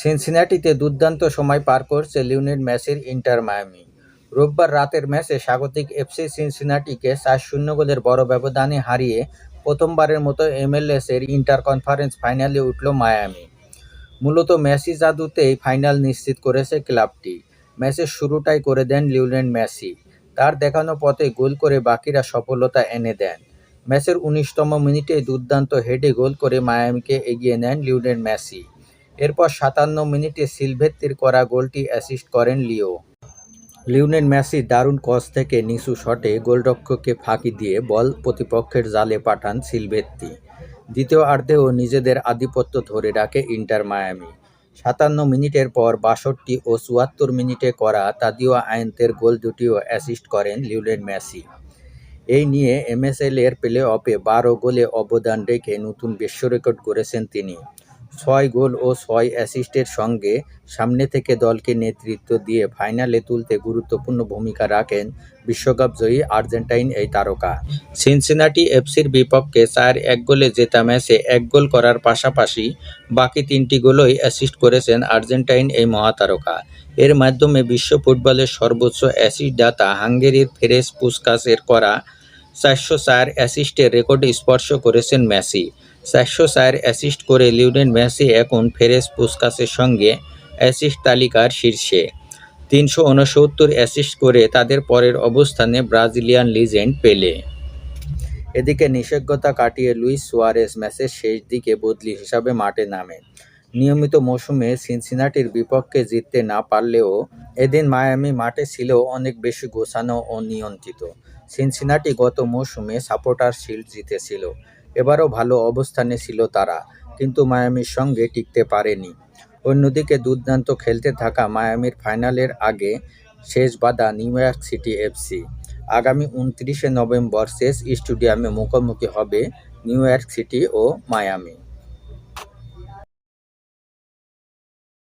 সিনসিনাটিতে দুর্দান্ত সময় পার করছে লিওনেল মেসির ইন্টার মায়ামি। রোববার রাতের ম্যাচে স্বাগতিক এফসি সিনসিনাটিকে চার শূন্য গোলের বড় ব্যবধানে হারিয়ে প্রথমবারের মতো এমএলএসের ইন্টার কনফারেন্স ফাইনালে উঠল মায়ামি। মূলত মেসি জাদুতেই ফাইনাল নিশ্চিত করেছে ক্লাবটি। ম্যাচের শুরুটাই করে দেন লিওনেল মেসি। তার দেখানো পথে গোল করে বাকিরা সফলতা এনে দেন। ম্যাচের উনিশতম মিনিটে দুর্দান্ত হেডে গোল করে মায়ামিকে এগিয়ে নেন লিওনেল মেসি। এরপর সাতান্ন মিনিটে সিলভেত্তির করা গোলটি অ্যাসিস্ট করেন লিও। লিওনেল মেসি দারুণ কস থেকে নিচু শটে গোলরক্ষককে ফাঁকি দিয়ে বল প্রতিপক্ষের জালে পাঠান সিলভেত্তি। দ্বিতীয় অর্ধেও নিজেদের আধিপত্য ধরে রাখে ইন্টার মায়ামি। সাতান্ন মিনিটের পর বাষট্টি ও চুয়াত্তর মিনিটে করা তাদিও আয়ন্তের গোল দুটিও অ্যাসিস্ট করেন লিওনেল মেসি। এই নিয়ে এমএসএল এর প্লে অফে বারো গোলে অবদান রেখে নতুন বিশ্ব রেকর্ড গড়েছেন তিনি। ছয় গোল ও ছয় অ্যাসিস্টের সঙ্গে সামনে থেকে দলকে নেতৃত্ব দিয়ে ফাইনালে তুলতে গুরুত্বপূর্ণ ভূমিকা রাখেন বিশ্বকাপ জয়ী আর্জেন্টাইন এই তারকা। সিনসিনাটি এফসির বিপক্ষে চার এক গোলে জেতা ম্যাচে এক গোল করার পাশাপাশি বাকি তিনটি গোলই অ্যাসিস্ট করেছেন আর্জেন্টাইন এই মহাতারকা। এর মাধ্যমে বিশ্ব ফুটবলের সর্বোচ্চ অ্যাসিস্ট দাতা হাঙ্গেরির ফেরেস পুস্কাসের করা চারশো চার অ্যাসিস্টের রেকর্ড স্পর্শ করেছেন মেসি। চারশো চার অ্যাসিস্ট করে লিওনেল মেসি এখন ফেরেস পুস্কাসের সঙ্গে অ্যাসিস্ট তালিকার শীর্ষে। তিনশো উনসত্তর অ্যাসিস্ট করে তাদের পরের অবস্থানে ব্রাজিলিয়ান লিজেন্ড পেলে। এদিকে নিষেধতা কাটিয়ে লুইস সুয়ারেস ম্যাচের শেষ দিকে বদলি হিসাবে মাঠে নামেন নিয়মিত মৌসুমে সিনসিনাটির বিপক্ষে জিততে না পারলেও এদিন মায়ামি মাঠে ছিল অনেক বেশি গোছানো ও নিয়ন্ত্রিত। সিনসিনাটি গত মৌসুমে সাপোর্টার শিল্ড জিতেছিল। এবারও ভালো অবস্থানে ছিল তারা, কিন্তু মায়ামির সঙ্গে টিকতে পারেনি। অন্যদিকে দুর্দান্ত খেলতে থাকা মায়ামির ফাইনালের আগে শেষ বাধা নিউ ইয়র্ক সিটি এফসি আগামী উনত্রিশে নভেম্বর শেষ স্টেডিয়ামে মুখোমুখি হবে নিউ ইয়র্ক সিটি ও মায়ামি।